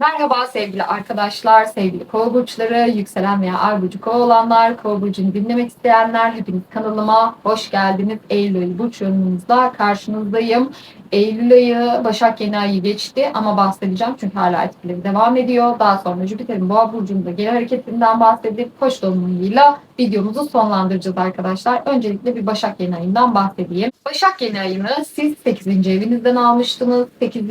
Merhaba sevgili arkadaşlar, sevgili kova burçları, yükselen veya ay burcu kova olanlar, kova burcunu dinlemek isteyenler, hepiniz kanalıma hoş geldiniz. Eylül burç yorumumuzda karşınızdayım. Eylül ayı Başak yeni ayı geçti ama bahsedeceğim çünkü hala etkileri devam ediyor. Daha sonra Jüpiter'in boğa burcunda geri hareketinden bahsedip koç dolunayıyla videomuzu sonlandıracağız arkadaşlar. Öncelikle bir Başak yeni ayından bahsedeyim. Başak yeni ayını siz 8. evinizden almıştınız. 8.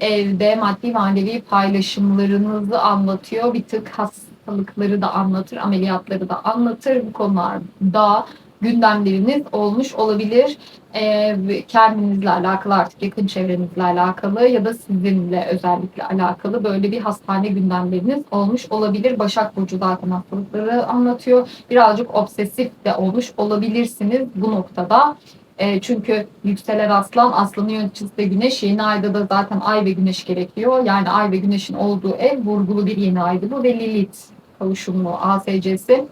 evde maddi manevi paylaşımlarınızı anlatıyor. Bir tık hastalıkları da anlatır, ameliyatları da anlatır. Bu konularda gündemleriniz olmuş olabilir. Ee, kendinizle alakalı artık yakın çevrenizle alakalı ya da sizinle özellikle alakalı böyle bir hastane gündemleriniz olmuş olabilir. Başak Burcu zaten hastalıkları anlatıyor. Birazcık obsesif de olmuş olabilirsiniz bu noktada. E, çünkü yükselen aslan, aslanın yöneticisi de güneş. Yeni ayda da zaten ay ve güneş gerekiyor. Yani ay ve güneşin olduğu ev vurgulu bir yeni aydı bu ve Lilith kavuşumlu ASC'si.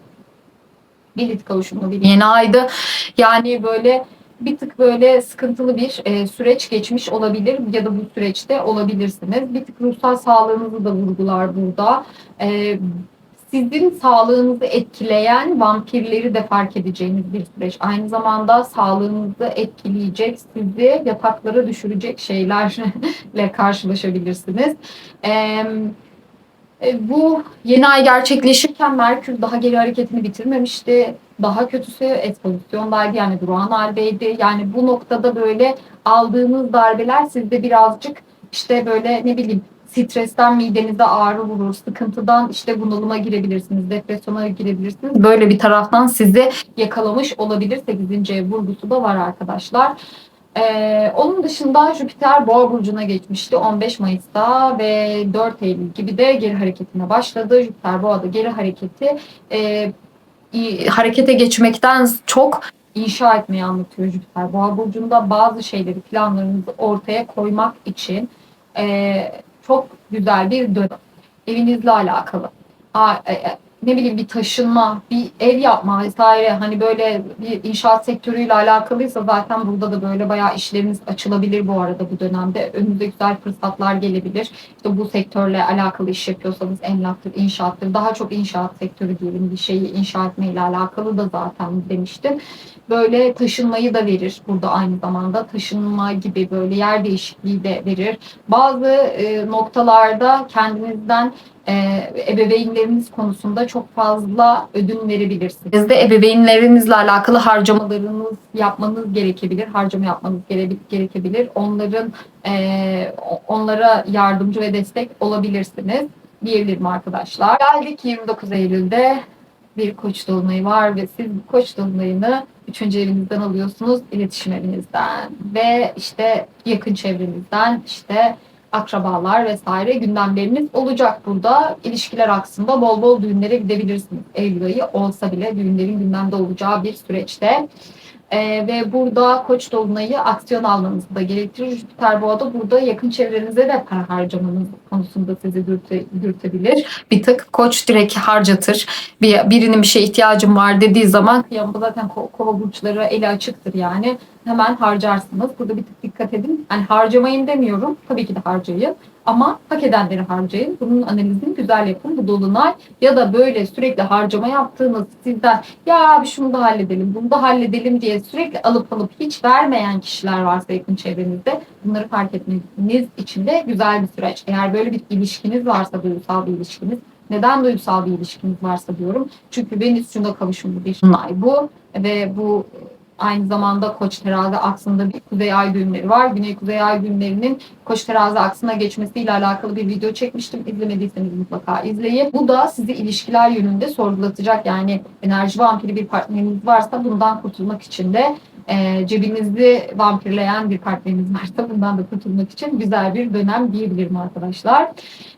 Lilith kavuşumlu bir yeni aydı. Yani böyle bir tık böyle sıkıntılı bir e, süreç geçmiş olabilir ya da bu süreçte olabilirsiniz. Bir tık ruhsal sağlığınızı da vurgular burada. E, sizin sağlığınızı etkileyen vampirleri de fark edeceğiniz bir süreç. Aynı zamanda sağlığınızı etkileyecek, sizi yataklara düşürecek şeylerle karşılaşabilirsiniz. Ee, bu yeni ay gerçekleşirken Merkür daha geri hareketini bitirmemişti. Daha kötüsü et pozisyondaydı yani durağan haldeydi. Yani bu noktada böyle aldığınız darbeler sizde birazcık işte böyle ne bileyim stresten midenize ağrı vurur, sıkıntıdan işte bunalıma girebilirsiniz, depresyona girebilirsiniz. Böyle bir taraftan sizi yakalamış olabilir. 8. ev vurgusu da var arkadaşlar. Ee, onun dışında Jüpiter Boğa burcuna geçmişti 15 Mayıs'ta ve 4 Eylül gibi de geri hareketine başladı. Jüpiter Boğa'da geri hareketi e, harekete geçmekten çok inşa etmeyi anlatıyor Jüpiter. Boğa burcunda bazı şeyleri planlarınızı ortaya koymak için e, çok güzel bir dönem. Evinizle alakalı. A, e, e, ne bileyim bir taşınma, bir ev yapma vesaire hani böyle bir inşaat sektörüyle alakalıysa zaten burada da böyle bayağı işleriniz açılabilir bu arada bu dönemde. Önünüze güzel fırsatlar gelebilir. İşte bu sektörle alakalı iş yapıyorsanız emlaktır, inşaattır. Daha çok inşaat sektörü diyelim bir şeyi inşa etmeyle alakalı da zaten demiştim. Böyle taşınmayı da verir burada aynı zamanda. Taşınma gibi böyle yer değişikliği de verir. Bazı e, noktalarda kendinizden e, ebeveynleriniz konusunda çok fazla ödün verebilirsiniz. Siz de ebeveynlerinizle alakalı harcamalarınız yapmanız gerekebilir. Harcama yapmanız gere gerekebilir. Onların e, onlara yardımcı ve destek olabilirsiniz diyebilirim arkadaşlar. Geldik 29 Eylül'de bir koç dolunayı var ve siz bu koç dolunayını üçüncü evinizden alıyorsunuz, iletişim evinizden ve işte yakın çevrenizden işte akrabalar vesaire gündemleriniz olacak burada. İlişkiler aksında bol bol düğünlere gidebilirsiniz. Eylül ayı olsa bile düğünlerin gündemde olacağı bir süreçte. Ee, ve burada koç dolunayı aksiyon almanızı da gerektirir. Jüpiter boğada burada yakın çevrenize de para harcamanız konusunda sizi dürte, dürtebilir. Bir tık koç direkt harcatır. Bir, birinin bir şeye ihtiyacım var dediği zaman ya zaten ko kova burçları eli açıktır yani. Hemen harcarsınız. Burada bir dikkat edin. Yani harcamayın demiyorum. Tabii ki de harcayın. Ama hak edenleri harcayın. Bunun analizini güzel yapın. Bu dolunay ya da böyle sürekli harcama yaptığınız sizden ya bir şunu da halledelim, bunu da halledelim diye sürekli alıp alıp hiç vermeyen kişiler varsa yakın çevrenizde bunları fark etmeniz için de güzel bir süreç. Eğer böyle bir ilişkiniz varsa duygusal bir ilişkiniz neden duygusal bir ilişkiniz varsa diyorum. Çünkü Venüs şunda kavuşumlu bir ay bu ve bu Aynı zamanda Koç terazi aksında bir kuzey ay düğümleri var. Güney kuzey ay düğümlerinin Koç terazi aksına geçmesiyle alakalı bir video çekmiştim. İzlemediyseniz mutlaka izleyin. Bu da sizi ilişkiler yönünde sorgulatacak. Yani enerji vampiri bir partneriniz varsa bundan kurtulmak için de e, cebinizi vampirleyen bir partneriniz varsa bundan da kurtulmak için güzel bir dönem diyebilirim arkadaşlar.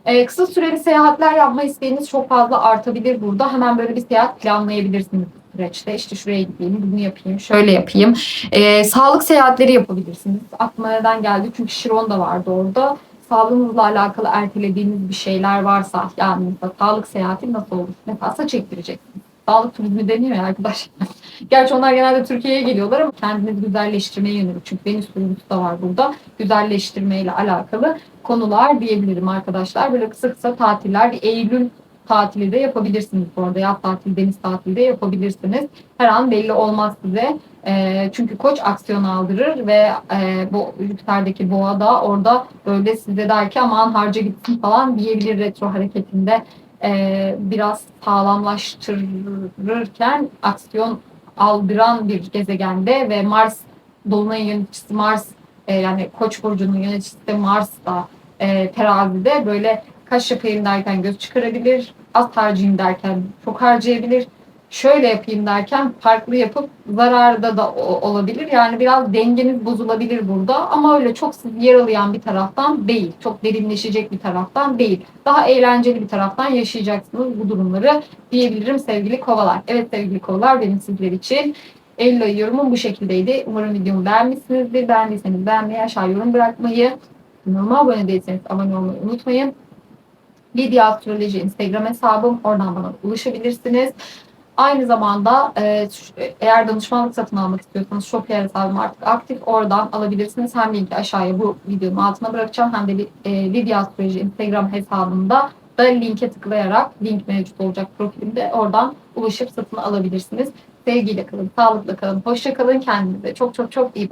E, kısa süreli seyahatler yapma isteğiniz çok fazla artabilir burada. Hemen böyle bir seyahat planlayabilirsiniz süreçte işte şuraya gideyim, bunu yapayım, şöyle yapayım. Ee, sağlık seyahatleri yapabilirsiniz. Aklıma neden geldi? Çünkü Şiron da vardı orada. Sağlığınızla alakalı ertelediğiniz bir şeyler varsa yani mesela sağlık seyahati nasıl olur? Nefasa çektireceksiniz. sağlık turizmi deniyor ya arkadaşlar. Gerçi onlar genelde Türkiye'ye geliyorlar ama kendinizi güzelleştirmeye yönelik. Çünkü Venüs duygusu da var burada. Güzelleştirme ile alakalı konular diyebilirim arkadaşlar. Böyle kısa kısa tatiller, Eylül tatili de yapabilirsiniz bu arada. Yaz tatili, deniz tatili de yapabilirsiniz. Her an belli olmaz size. E, çünkü koç aksiyon aldırır ve e, bu Jüpiter'deki boğa da orada böyle size der ki aman harca gitsin falan diyebilir retro hareketinde. E, biraz sağlamlaştırırken aksiyon aldıran bir gezegende ve Mars Dolunay'ın yöneticisi Mars e, yani Koç burcunun yöneticisi de Mars da e, terazide böyle kaş yapayım derken göz çıkarabilir, az harcayayım derken çok harcayabilir, şöyle yapayım derken farklı yapıp zararda da olabilir. Yani biraz dengeniz bozulabilir burada ama öyle çok sizi yaralayan bir taraftan değil, çok derinleşecek bir taraftan değil. Daha eğlenceli bir taraftan yaşayacaksınız bu durumları diyebilirim sevgili kovalar. Evet sevgili kovalar benim sizler için Eylül ayı yorumum bu şekildeydi. Umarım videomu beğenmişsinizdir. Beğendiyseniz beğenmeyi, aşağı yorum bırakmayı, kanalıma abone değilseniz abone olmayı unutmayın. Lidya Astroloji Instagram hesabım. Oradan bana ulaşabilirsiniz. Aynı zamanda e, ş- eğer danışmanlık satın almak istiyorsanız Shopee hesabım artık aktif. Oradan alabilirsiniz. Hem linki aşağıya bu videonun altına bırakacağım hem de e, Lidya Astroloji Instagram hesabımda da linke tıklayarak link mevcut olacak profilimde. Oradan ulaşıp satın alabilirsiniz. Sevgiyle kalın, sağlıkla kalın, hoşça kalın. Kendinize çok çok çok iyi bakın.